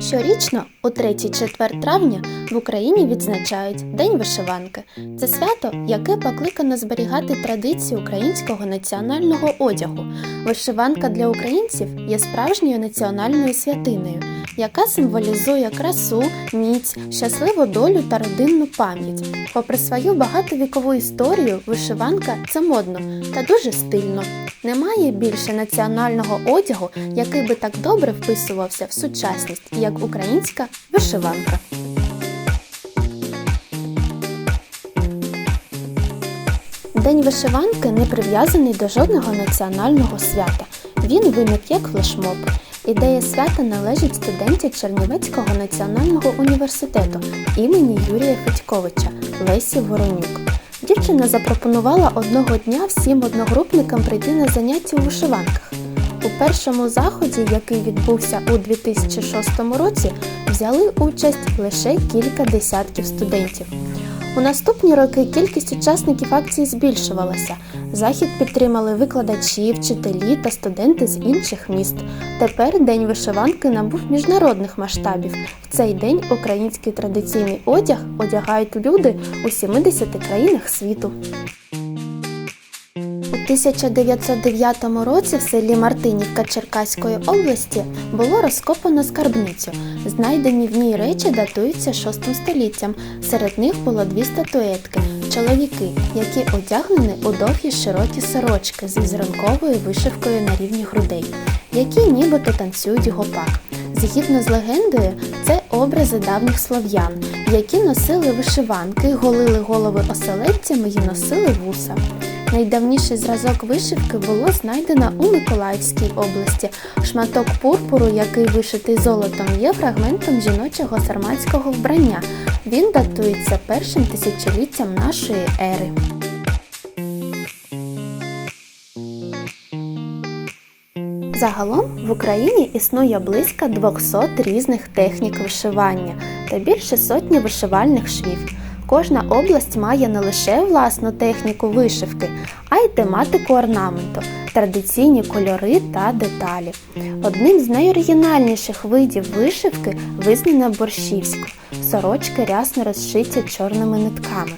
Щорічно, у 3-4 травня, в Україні відзначають День вишиванки. Це свято, яке покликано зберігати традиції українського національного одягу. Вишиванка для українців є справжньою національною святиною, яка символізує красу, міць, щасливу долю та родинну пам'ять. Попри свою багатовікову історію, вишиванка це модно та дуже стильно. Немає більше національного одягу, який би так добре вписувався в сучасність, як українська вишиванка. День вишиванки не прив'язаний до жодного національного свята. Він виник як флешмоб. Ідея свята належить студенті Чернівецького національного університету імені Юрія Федьковича Лесі Воронюк. Дівчина запропонувала одного дня всім одногрупникам прийти на заняття у вишиванках. У першому заході, який відбувся у 2006 році, взяли участь лише кілька десятків студентів. У наступні роки кількість учасників акції збільшувалася. Захід підтримали викладачі, вчителі та студенти з інших міст. Тепер День вишиванки набув міжнародних масштабів. В цей день український традиційний одяг одягають люди у 70 країнах світу. У 1909 році в селі Мартинівка Черкаської області було розкопано скарбницю. Знайдені в ній речі датуються 6 століттям. Серед них було дві статуетки чоловіки, які одягнені у довгі широкі сорочки з візерунковою вишивкою на рівні грудей, які нібито танцюють гопак. Згідно з легендою, це образи давніх слов'ян, які носили вишиванки, голили голови оселедцями і носили вуса. Найдавніший зразок вишивки було знайдено у Миколаївській області. Шматок пурпуру, який вишитий золотом, є фрагментом жіночого сарматського вбрання. Він датується першим тисячоліттям нашої ери. Загалом в Україні існує близько 200 різних технік вишивання та більше сотні вишивальних швів. Кожна область має не лише власну техніку вишивки, а й тематику орнаменту, традиційні кольори та деталі. Одним з найоригінальніших видів вишивки визнано борщівську. Сорочки рясно розшиті чорними нитками.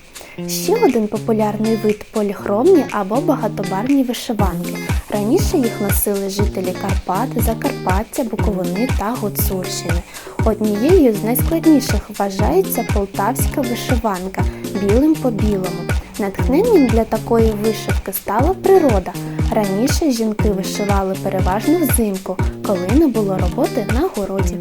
Ще один популярний вид поліхромні або багатобарвні вишиванки. Раніше їх носили жителі Карпат, Закарпаття, Буковини та Гуцульщини. Однією з найскладніших вважається полтавська вишиванка білим по білому. Натхненням для такої вишивки стала природа. Раніше жінки вишивали переважно взимку, коли не було роботи на городі.